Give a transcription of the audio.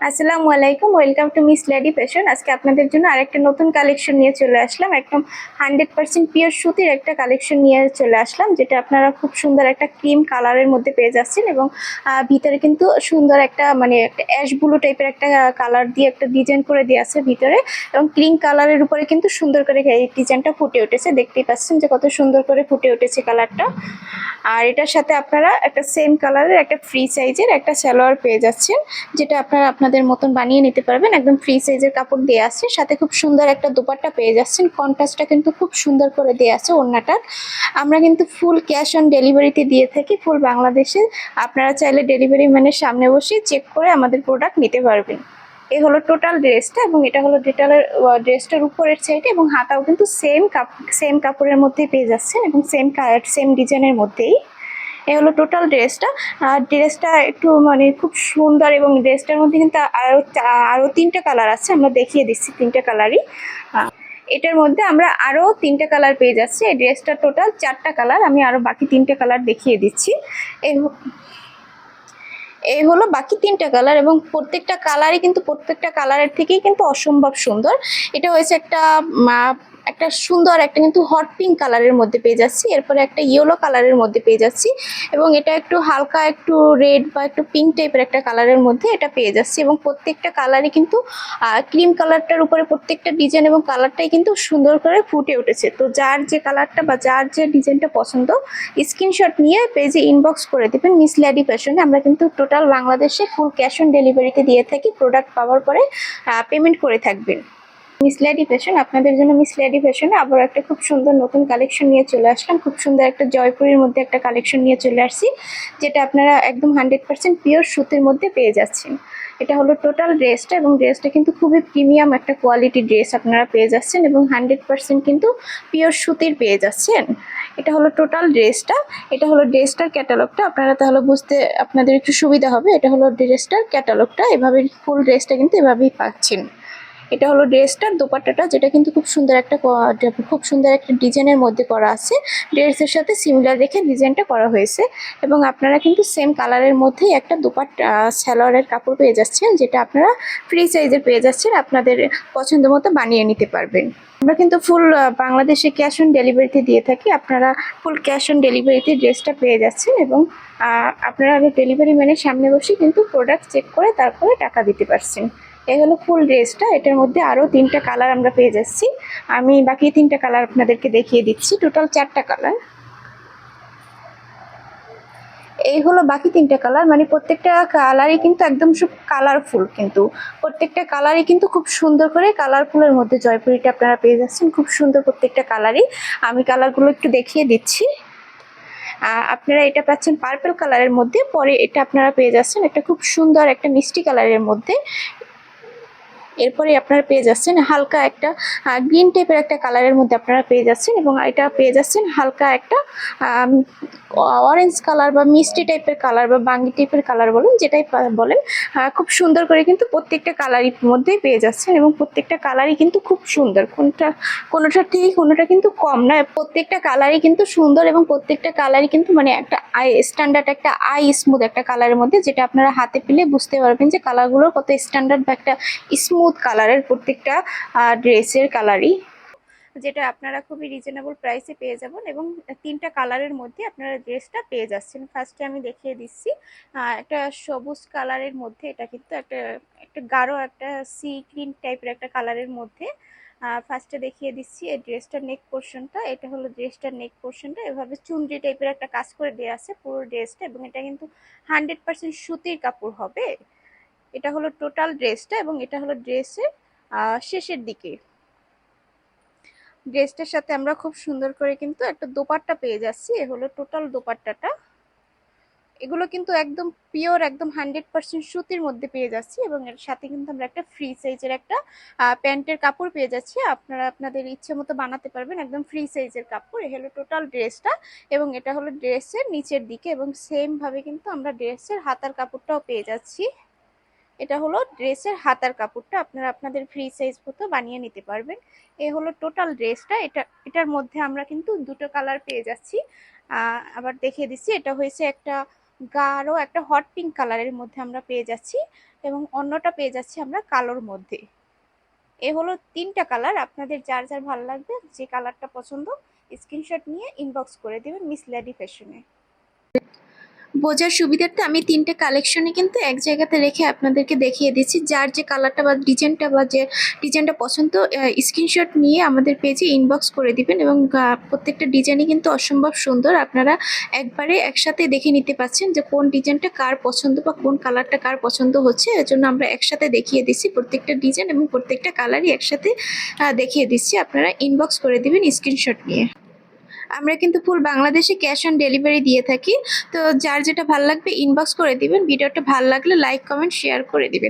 আসসালামু আলাইকুম, welcome to miss lady fashion. আজকে আপনাদের জন্য আরেকটা নতুন কালেকশন নিয়ে চলে আসলাম। একদম হান্ড্রেড পার্সেন্ট পিওর সুতির একটা কালেকশন নিয়ে চলে আসলাম, যেটা আপনারা খুব সুন্দর একটা ক্রিম কালারের মধ্যে পেয়ে যাচ্ছেন এবং ভিতরে কিন্তু সুন্দর একটা মানে একটা অ্যাশ ব্লু টাইপের একটা কালার দিয়ে একটা ডিজাইন করে দিয়ে আছে ভিতরে এবং ক্রিম কালারের উপরে কিন্তু সুন্দর করে এই ডিজাইনটা ফুটে উঠেছে। দেখতেই পাচ্ছেন যে কত সুন্দর করে ফুটে উঠেছে কালারটা। আর এটার সাথে আপনারা একটা সেম কালারের একটা ফ্রি সাইজের একটা সালোয়ার পেয়ে যাচ্ছেন, যেটা আপনারা আপনাদের মতন বানিয়ে নিতে পারবেন। একদম ফ্রি সাইজের কাপড় দিয়ে আছে, সাথে খুব সুন্দর একটা দোপাট্টা পেয়ে যাচ্ছেন। কন্ট্রাস্টটা কিন্তু খুব সুন্দর করে দিয়ে আছে ওড়নাটার আমরা কিন্তু ফুল ক্যাশ অন ডেলিভারিতে দিয়ে থাকি ফুল বাংলাদেশে। আপনারা চাইলে ডেলিভারি ম্যানের সামনে বসে চেক করে আমাদের প্রোডাক্ট নিতে পারবেন। এই হলো টোটাল ড্রেসটা এবং এটা হলো ডিটেলের ড্রেসটার উপরের সাইডে এবং হাতাও কিন্তু সেম কাপ সেম কাপড়ের মধ্যেই পেয়ে যাচ্ছেন এবং সেম কালার সেম ডিজাইনের মধ্যেই। এ হলো টোটাল ড্রেসটা আর ড্রেসটা একটু মানে খুব সুন্দর এবং ড্রেসটার মধ্যে কিন্তু আরও আরও তিনটে কালার আছে, আমরা দেখিয়ে দিচ্ছি তিনটে কালারই এটার মধ্যে আমরা আরও তিনটে কালার পেয়ে যাচ্ছি। এই ড্রেসটা টোটাল চারটা কালার আমি আরও বাকি তিনটে কালার দেখিয়ে দিচ্ছি। হ- এই হলো বাকি তিনটা কালার এবং প্রত্যেকটা কালারই কিন্তু প্রত্যেকটা কালারের থেকেই কিন্তু অসম্ভব সুন্দর। এটা হয়েছে একটা একটা সুন্দর একটা কিন্তু হট পিঙ্ক কালারের মধ্যে পেয়ে যাচ্ছি। এরপরে একটা ইয়েলো কালারের মধ্যে পেয়ে যাচ্ছি এবং এটা একটু হালকা, একটু রেড বা একটু পিঙ্ক টাইপের একটা কালারের মধ্যে এটা পেয়ে যাচ্ছি এবং প্রত্যেকটা কালারই কিন্তু ক্রিম কালারটার উপরে প্রত্যেকটা ডিজাইন এবং কালারটাই কিন্তু সুন্দর করে ফুটে উঠেছে। তো যার যে কালারটা বা যার যে ডিজাইনটা পছন্দ স্ক্রিনশট নিয়ে পেজে ইনবক্স করে দেবেন মিস ল্যাডি ফ্যাশনে আমরা কিন্তু টোটাল বাংলাদেশে ফুল ক্যাশ অন ডেলিভারিতে দিয়ে থাকি প্রোডাক্ট পাওয়ার পরে পেমেন্ট করে থাকবেন। মিস লেডি ফ্যাশন আপনাদের জন্য মিস লেডি ফ্যাশনে আবার একটা খুব সুন্দর নতুন কালেকশন নিয়ে চলে আসলাম। খুব সুন্দর একটা জয়পুরের মধ্যে একটা কালেকশন নিয়ে চলে আসছি, যেটা আপনারা একদম হান্ড্রেড পার্সেন্ট পিওর সুতির মধ্যে পেয়ে যাচ্ছেন। এটা হলো টোটাল ড্রেসটা এবং ড্রেসটা কিন্তু খুবই প্রিমিয়াম একটা কোয়ালিটি ড্রেস আপনারা পেয়ে যাচ্ছেন এবং হান্ড্রেড পার্সেন্ট কিন্তু পিওর সুতির পেয়ে যাচ্ছেন। এটা হলো টোটাল ড্রেসটা এটা হলো ড্রেসটার ক্যাটালগটা আপনারা তাহলে বুঝতে, আপনাদের একটু সুবিধা হবে, এটা হলো ড্রেসটার ক্যাটালগটা এভাবে ফুল ড্রেসটা কিন্তু এভাবেই পাচ্ছেন। এটা হলো ড্রেসটার দোপাট্টাটা, যেটা কিন্তু খুব সুন্দর একটা খুব সুন্দর একটা ডিজাইনের মধ্যে করা আছে। ড্রেসের সাথে সিমিলার রেখে ডিজাইনটা করা হয়েছে। এবং আপনারা কিন্তু সেম কালারের মধ্যেই একটা দোপাট্টা স্যালোয়ারের কাপড় পেয়ে যাচ্ছেন, যেটা আপনারা ফ্রি সাইজের পেয়ে যাচ্ছেন, আপনাদের পছন্দ মতো বানিয়ে নিতে পারবেন। আমরা কিন্তু ফুল বাংলাদেশে ক্যাশ অন ডেলিভারিতে দিয়ে থাকি। আপনারা ফুল ক্যাশ অন ডেলিভারিতে ড্রেসটা পেয়ে যাচ্ছেন এবং আপনারা ডেলিভারি ম্যানের সামনে বসে কিন্তু প্রোডাক্ট চেক করে তারপরে টাকা দিতে পারছেন। এই হলো ফুল ড্রেসটা, এটার মধ্যে আরও তিনটা কালার আমরা পেয়ে যাচ্ছি। আমি বাকি তিনটা কালার আপনাদেরকে দেখিয়ে দিচ্ছি, টোটাল চারটা কালার। এই হলো বাকি তিনটা কালার মানে প্রত্যেকটা কালারই কিন্তু একদম সব কালারফুল কিন্তু। প্রত্যেকটা কালারই কিন্তু খুব সুন্দর করে কালারফুলের মধ্যে জয়পুরিটা আপনারা পেয়ে যাচ্ছেন, খুব সুন্দর প্রত্যেকটা কালারই। আমি কালারগুলো একটু দেখিয়ে দিচ্ছি। আপনারা এটা পাচ্ছেন পার্পল কালারের মধ্যে, পরে এটা আপনারা পেয়ে যাচ্ছেন একটা খুব সুন্দর একটা মিষ্টি কালারের মধ্যে। এরপরে আপনারা পেয়ে যাচ্ছেন হালকা একটা গ্রিন টাইপের একটা কালারের মধ্যে আপনারা পেয়ে যাচ্ছেন এবং এটা পেয়ে যাচ্ছেন হালকা একটা অরেঞ্জ কালার বা মিষ্টি টাইপের কালার বা বাঙ্গি টাইপের কালার বলেন, যেটাই বলেন খুব সুন্দর করে কিন্তু প্রত্যেকটা কালারই মধ্যেই পেয়ে যাচ্ছেন এবং প্রত্যেকটা কালারই কিন্তু খুব সুন্দর। কোনটা, কোনোটার থেকে কোনোটা কিন্তু কম না প্রত্যেকটা কালারই কিন্তু সুন্দর এবং প্রত্যেকটা কালারই কিন্তু মানে একটা আই স্ট্যান্ডার্ড একটা আই স্মুথ একটা কালারের মধ্যে, যেটা আপনারা হাতে পেলে বুঝতে পারবেন যে কালারগুলোর কত স্ট্যান্ডার্ড বা একটা স্মুথ কালারের প্রত্যেকটা ড্রেসের কালারই যেটা আপনারা খুবই রিজনেবল প্রাইসে পেয়ে যাবেন এবং তিনটা কালারের মধ্যে আপনারা ড্রেসটা পেয়ে যাচ্ছেন। ফার্স্টে আমি দেখিয়ে দিচ্ছি একটা সবুজ কালারের মধ্যে এটা কিন্তু একটা একটা গাঢ় একটা সি গ্রিন টাইপের একটা কালারের মধ্যে ফার্স্টে দেখিয়ে দিচ্ছি এই ড্রেসটার নেক পোর্শনটা এটা হলো ড্রেসটার নেক পোর্শনটা এভাবে চুনরি টাইপের একটা কাজ করে দেওয়া আছে পুরো ড্রেসটা এবং এটা কিন্তু হান্ড্রেড পার্সেন্ট সুতির কাপড় হবে। এটা হলো টোটাল ড্রেসটা এবং এটা হলো ড্রেসের শেষের দিকে। ড্রেসটার সাথে আমরা খুব সুন্দর করে কিন্তু একটা দোপাট্টা পেয়ে যাচ্ছি। এ হলো টোটাল দোপাট্টাটা। এগুলো কিন্তু একদম পিওর, একদম হান্ড্রেড পার্সেন্ট সুতির মধ্যে পেয়ে যাচ্ছি এবং এর সাথে কিন্তু আমরা একটা ফ্রি সাইজের একটা প্যান্টের কাপড় পেয়ে যাচ্ছি। আপনারা আপনাদের ইচ্ছে মতো বানাতে পারবেন একদম ফ্রি সাইজের কাপড়। এ হলো টোটাল ড্রেসটা এবং এটা হলো ড্রেসের নিচের দিকে এবং সেমভাবে কিন্তু আমরা ড্রেসের হাতার কাপড়টাও পেয়ে যাচ্ছি। এটা হলো ড্রেসের হাতার কাপড়টা আপনারা আপনাদের ফ্রি সাইজ মতো বানিয়ে নিতে পারবেন। এ হলো টোটাল ড্রেসটা, এটা, এটার মধ্যে আমরা কিন্তু দুটো কালার পেয়ে যাচ্ছি। আবার দেখিয়ে দিচ্ছি, এটা হয়েছে একটা গাঢ়, একটা হট পিঙ্ক কালারের মধ্যে আমরা পেয়ে যাচ্ছি এবং অন্যটা পেয়ে যাচ্ছি আমরা কালোর মধ্যে। এ হলো তিনটা কালার আপনাদের যার যার ভালো লাগবে, যে কালারটা পছন্দ স্ক্রিনশট নিয়ে ইনবক্স করে দেবেন মিস ল্যাডি ফ্যাশনে বোঝার সুবিধার্থে আমি তিনটে কালেকশনে কিন্তু এক জায়গাতে রেখে আপনাদেরকে দেখিয়ে দিচ্ছি। যার যে কালারটা বা ডিজাইনটা বা যে ডিজাইনটা পছন্দ স্ক্রিনশট নিয়ে আমাদের পেজে ইনবক্স করে দিবেন এবং প্রত্যেকটা ডিজাইনই কিন্তু অসম্ভব সুন্দর। আপনারা একবারে একসাথে দেখে নিতে পাচ্ছেন যে কোন ডিজাইনটা কার পছন্দ বা কোন কালারটা কার পছন্দ হচ্ছে। এর জন্য আমরা একসাথে দেখিয়ে দিচ্ছি। প্রত্যেকটা ডিজাইন এবং প্রত্যেকটা কালারই একসাথে দেখিয়ে দিচ্ছি। আপনারা ইনবক্স করে দিবেন স্ক্রিনশট নিয়ে। আমরা কিন্তু ফুল বাংলাদেশে ক্যাশ অন ডেলিভারি দিয়ে থাকি। তো যার যেটা ভালো লাগবে ইনবক্স করে দিবেন। ভিডিওটা ভালো লাগলে লাইক কমেন্ট শেয়ার করে দিবেন।